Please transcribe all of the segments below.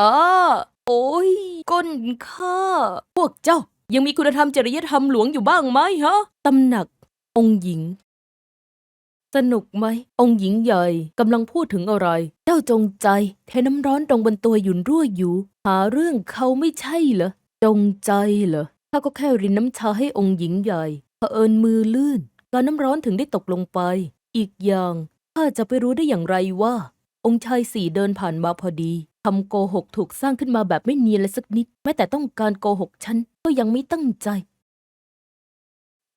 อ้าโอ้ย ก้นข้า พวกเจ้ายังมีคุณธรรมจริยธรรมหลวงอยู่บ้างไหมฮะ ตำหนัก องค์หญิง สนุกไหม องค์หญิงใหญ่กำลังพูดถึงอะไร เจ้าจงใจเทน้ำร้อนตรงบนตัวหยุนรั่วอยู่ หาเรื่องเขาไม่ใช่เหรอ จงใจเหรอข้าก็แค่รินน้ำชาให้องค์หญิงใหญ่เผอิญมือลื่นการน้ำร้อนถึงได้ตกลงไป อีกอย่างข้าจะไปรู้ได้อย่างไรว่า องค์ชายสี่เดินผ่านมาพอดี ทำโกหกถูกสร้างขึ้นมาแบบไม่เนียนเลยสักนิด แม้แต่ต้องการโกหกฉันก็ยังไม่ตั้งใจ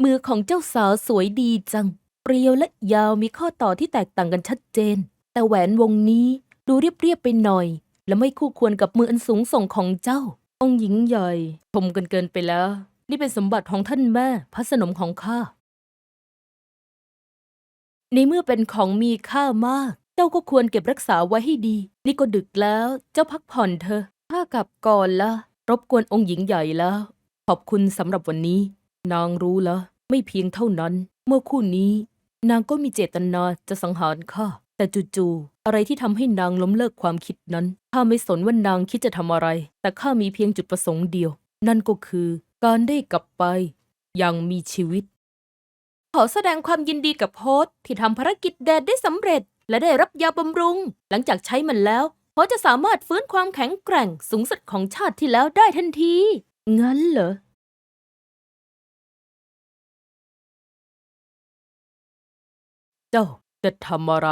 มือของเจ้าสาวสวยดีจัง เปรียวและยาวมีข้อต่อที่แตกต่างกันชัดเจน แต่แหวนวงนี้ดูเรียบๆไปหน่อย และไม่คู่ควรกับมืออันสูงส่งของเจ้า องค์หญิงใหญ่ชมกันเกินไปแล้ว นี่เป็นสมบัติของท่านแม่พระสนมของข้าในเมื่อเป็นของมีค่ามาก เจ้าก็ควรเก็บรักษาไว้ให้ดี นี่ก็ดึกแล้ว เจ้าพักผ่อนเถอะข้ากลับก่อนละรบกวนองค์หญิงใหญ่แล้ว ขอบคุณสำหรับวันนี้ นางรู้แล้ว ไม่เพียงเท่านั้น เมื่อคู่นี้ นางก็มีเจตนาจะสังหารข้าแต่จู่ๆอะไรที่ทำให้นางล้มเลิกความคิดนั้นข้าไม่สนว่านางคิดจะทำอะไร แต่ข้ามีเพียงจุดประสงค์เดียว นั่นก็คือการได้กลับไปอย่างมีชีวิต ขอแสดงความยินดีกับโพสที่ทำภารกิจแดดได้สำเร็จ และได้รับยาบำรุง หลังจากใช้มันแล้วโพสต์จะสามารถฟื้นความแข็งแกร่งสูงสุดของชาติที่แล้วได้ทันที งั้นเหรอ เจ้าจะทำอะไร